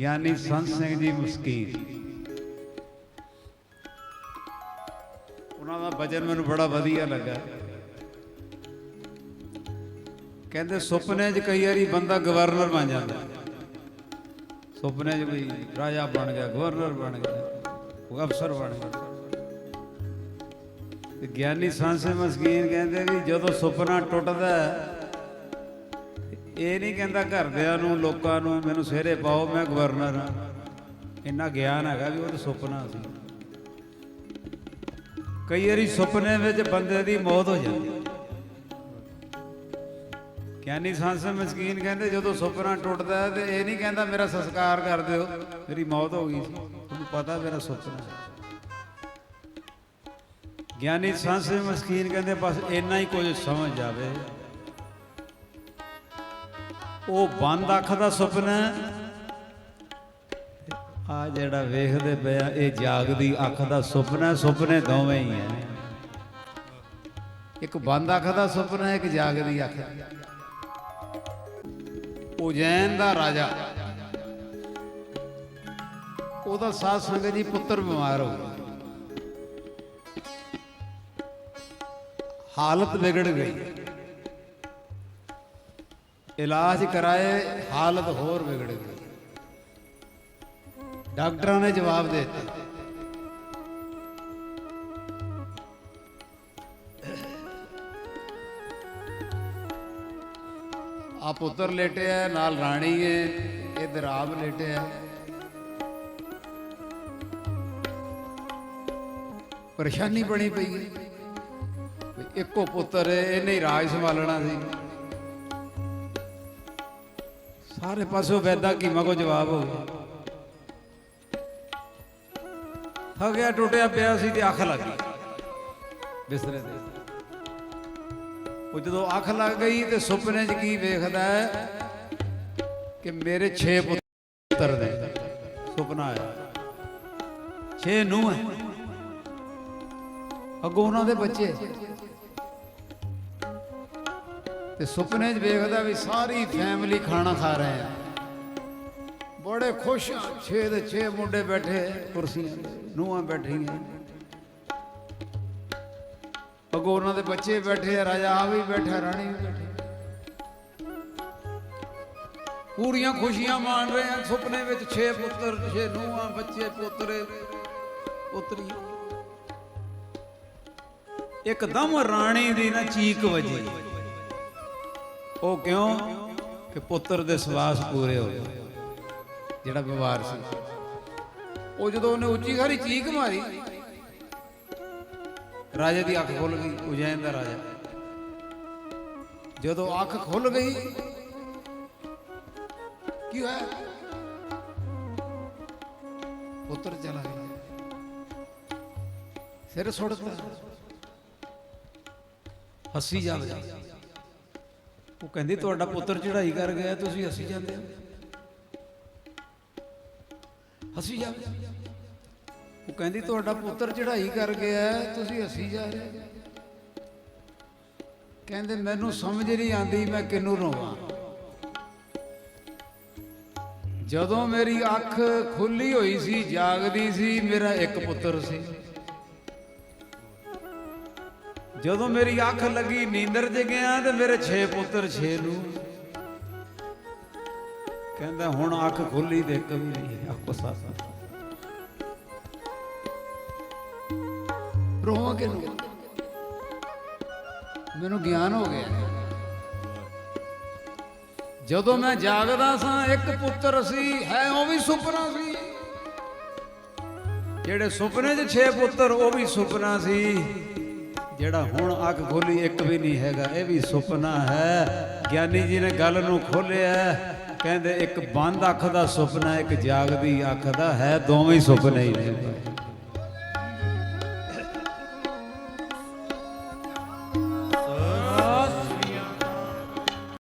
ਗਿਆਨੀ ਸੰਤ ਸਿੰਘ ਜੀ ਮਸਕੀਨ। ਉਹਨਾਂ ਦਾ ਭਜਨ ਮੈਨੂੰ ਬੜਾ ਵਧੀਆ ਲੱਗਾ। ਕਹਿੰਦੇ ਸੁਪਨੇ 'ਚ ਕਈ ਵਾਰੀ ਬੰਦਾ ਗਵਰਨਰ ਬਣ ਜਾਂਦਾ। ਸੁਪਨੇ 'ਚ ਕੋਈ ਰਾਜਾ ਬਣ ਗਿਆ ਗਵਰਨਰ ਬਣ ਗਿਆ ਕੋਈ ਅਫਸਰ ਬਣ ਗਿਆ। ਤੇ ਗਿਆਨੀ ਸੰਤ ਸਿੰਘ ਮਸਕੀਨ ਕਹਿੰਦੇ ਵੀ ਜਦੋਂ ਸੁਪਨਾ ਟੁੱਟਦਾ ਹੈ, ਇਹ ਨਹੀਂ ਕਹਿੰਦਾ ਘਰਦਿਆਂ ਨੂੰ, ਲੋਕਾਂ ਨੂੰ, ਮੈਨੂੰ ਸਿਹਰੇ ਪਾਓ, ਮੈਂ ਗਵਰਨਰ ਹਾਂ। ਇੰਨਾ ਗਿਆਨ ਹੈਗਾ ਵੀ ਉਹ ਤਾਂ ਸੁਪਨਾ ਸੀ। ਕਈ ਵਾਰੀ ਸੁਪਨੇ ਵਿੱਚ ਬੰਦੇ ਦੀ ਮੌਤ ਹੋ ਜਾਂਦੀ ਗਿਆਨੀ ਸੰਸ ਮਸਕੀਨ ਕਹਿੰਦੇ, ਜਦੋਂ ਸੁਪਨਾ ਟੁੱਟਦਾ ਹੈ ਤੇ ਇਹ ਨਹੀਂ ਕਹਿੰਦਾ ਮੇਰਾ ਸੰਸਕਾਰ ਕਰ ਦਿਓ, ਮੇਰੀ ਮੌਤ ਹੋ ਗਈ ਸੀ। ਤੁਹਾਨੂੰ ਪਤਾ ਮੇਰਾ ਸੁਪਨਾ ਗਿਆਨੀ ਸੰਸ ਮਸਕੀਨ ਕਹਿੰਦੇ, ਬਸ ਇੰਨਾ ਹੀ ਕੁਝ ਸਮਝ ਜਾਵੇ। ਉਹ ਬੰਦ ਅੱਖ ਦਾ ਸੁਪਨਾ ਆ ਜਿਹੜਾ ਵੇਖਦੇ ਪਿਆ ਇਹ ਜਾਗਦੀ ਅੱਖ ਦਾ ਸੁਪਨਾ ਸੁਪਨੇ ਦੋਵੇਂ ਹੀ ਹੈ। ਇੱਕ ਬੰਦ ਅੱਖ ਦਾ ਸੁਪਨਾ ਇੱਕ ਜਾਗਦੀ ਅੱਖ। ਉਜੈਨ ਦਾ ਰਾਜਾ। ਉਹਦਾ ਸਾਧ ਸੰਗਤ ਜੀ ਪੁੱਤਰ ਬਿਮਾਰ ਹੋ ਹਾਲਤ ਵਿਗੜ ਗਈ। ਇਲਾਜ ਕਰਾਏ, ਹਾਲਤ ਹੋਰ ਵਿਗੜ ਗਈ। ਡਾਕਟਰਾਂ ਨੇ ਜਵਾਬ ਦੇ ਦਿੱਤਾ। ਆ ਪੁੱਤਰ ਲੇਟਿਆ ਨਾਲ ਰਾਣੀ ਹੈ ਇਧਰ ਆਪ ਲੇਟਿਆ ਪਰੇਸ਼ਾਨੀ ਬਣੀ ਪਈ ਹੈ ਇੱਕੋ ਪੁੱਤਰ ਇਹਨੇ ਹੀ ਰਾਜ ਸੰਭਾਲਣਾ ਸੀ। ਸਾਰੇ ਪਾਸੋਂ ਵੈਦਾ ਕੀਮਾ ਕੋ ਜਵਾਬ ਹੋ ਗਿਆ। ਥੱਕਿਆ ਟੁੱਟਿਆ ਪਿਆ ਸੀ ਤੇ ਅੱਖ ਲੱਗ ਗਈ। ਬਿਸਤਰੇ ਤੇ। ਉਹ ਜਦੋਂ ਅੱਖ ਲੱਗ ਗਈ ਤੇ ਸੁਪਨੇ 'ਚ ਕੀ ਵੇਖਦਾ ਹੈ ਕਿ ਮੇਰੇ 6 ਪੁੱਤਰ ਨੇ ਸੁਪਨਾ ਆਇਆ। 6 ਨੂੰ ਹੈ। ਅੱਗੋਂ ਉਹਨਾਂ ਦੇ ਬੱਚੇ। ਤੇ ਸੁਪਨੇ 'ਚ ਵੇਖਦਾ ਵੀ ਸਾਰੀ ਫੈਮਿਲੀ ਖਾਣਾ ਖਾ ਰਹੇ ਆ। ਬੜੇ ਖੁਸ਼ ਆ 6 ਦੇ ਛੇ ਮੁੰਡੇ ਬੈਠੇ, ਕੁਰਸੀਆਂ ਤੇ ਬੈਠੀਆਂ। ਅੱਗੋਂ ਉਹਨਾਂ ਦੇ ਬੱਚੇ ਬੈਠੇ ਆ, ਰਾਜਾ ਆ ਵੀ ਬੈਠਾ, ਰਾਣੀ ਵੀ ਬੈਠੀ। ਪੂਰੀਆਂ ਖੁਸ਼ੀਆਂ ਮਾਣ ਰਹੇ ਆ, ਸੁਪਨੇ ਵਿੱਚ ਛੇ ਪੁੱਤਰ 6 ਨੂੰਹਾਂ, ਬੱਚੇ, ਪੋਤਰੇ ਪੁੱਤਰੀ ਇੱਕਦਮ ਰਾਣੀ ਦੀ ਨਾ ਚੀਕ ਵਜੀ। ਉਹ ਕਿਉਂ? ਕਿ ਪੁੱਤਰ ਦੇ ਸਵਾਸ ਪੂਰੇ ਹੋ ਗਏ। ਜਿਹੜਾ ਬਿਮਾਰ ਸੀ। ਉਹ ਜਦੋਂ ਉਹਨੇ ਉੱਚੀ ਖਾਰੀ ਚੀਕ ਮਾਰੀ, ਰਾਜੇ ਦੀ ਅੱਖ ਖੁੱਲ ਗਈ, ਉਜੈਨ ਦਾ ਰਾਜਾ। ਜਦੋਂ ਅੱਖ ਖੁੱਲ ਗਈ, ਕੀ ਹੋਇਆ? ਪੁੱਤਰ ਚਲਾ ਗਿਆ। ਸਿਰ ਸੁੱਟਦਾ ਹੱਸੀ ਜਾਂਦਾ ਉਹ ਕਹਿੰਦੀ ਤੁਹਾਡਾ ਪੁੱਤਰ ਚੜਾਈ ਕਰ ਗਿਆ ਤੁਸੀਂ ਹੱਸੀ ਜਾਂਦੇ ਹੋ। ਹੱਸੀ ਜਾਂਦੇ ਉਹ ਕਹਿੰਦੀ ਤੁਹਾਡਾ ਪੁੱਤਰ ਚੜਾਈ ਕਰ ਗਿਆ ਤੁਸੀਂ ਹੱਸੀ ਜਾ। ਰਹੇ। ਕਹਿੰਦੇ ਮੈਨੂੰ ਸਮਝ ਨਹੀਂ ਆਂਦੀ ਮੈਂ ਕਿਹਨੂੰ ਰੋਵਾਂ। ਜਦੋਂ ਮੇਰੀ ਅੱਖ ਖੁੱਲੀ ਹੋਈ ਸੀ ਜਾਗਦੀ ਸੀ ਮੇਰਾ ਇੱਕ ਪੁੱਤਰ ਸੀ। ਜਦੋਂ ਮੇਰੀ ਅੱਖ ਲੱਗੀ, ਨੀਂਦਰ 'ਚ ਗਿਆ ਤੇ ਮੇਰੇ 6 ਪੁੱਤਰ 6 ਨੂੰ ਕਹਿੰਦਾ, ਹੁਣ ਅੱਖ ਖੁੱਲੀ ਤੇ ਇੱਕ ਵੀ ਆਪੋ ਸਾਸਾ ਰੋਵਾਂ ਕਿਨੂੰ ਮੈਨੂੰ ਗਿਆਨ ਹੋ ਗਿਆ। ਜਦੋਂ ਮੈਂ ਜਾਗਦਾ ਸਾਂ, ਇੱਕ ਪੁੱਤਰ ਸੀ, ਹੈ ਉਹ ਵੀ ਸੁਪਨਾ ਸੀ। ਜਿਹੜੇ ਸੁਪਨੇ 'ਚ 6 ਪੁੱਤਰ, ਉਹ ਵੀ ਸੁਪਨਾ ਸੀ। ਜਿਹੜਾ ਹੁਣ ਅੱਖ ਖੋਲੀ, ਇੱਕ ਵੀ ਨਹੀਂ ਹੈਗਾ। ਇਹ ਵੀ ਸੁਪਨਾ ਹੈ। ਗਿਆਨੀ ਜੀ ਨੇ ਗੱਲ ਨੂੰ ਖੋਲਿਆ ਕਹਿੰਦੇ, ਇੱਕ ਬੰਦ ਅੱਖ ਦਾ ਸੁਪਨਾ, ਇੱਕ ਜਾਗਦੀ ਅੱਖ ਦਾ, ਹੈ ਦੋਵੇਂ ਸੁਪਨੇ ਹੀ ਨੇ।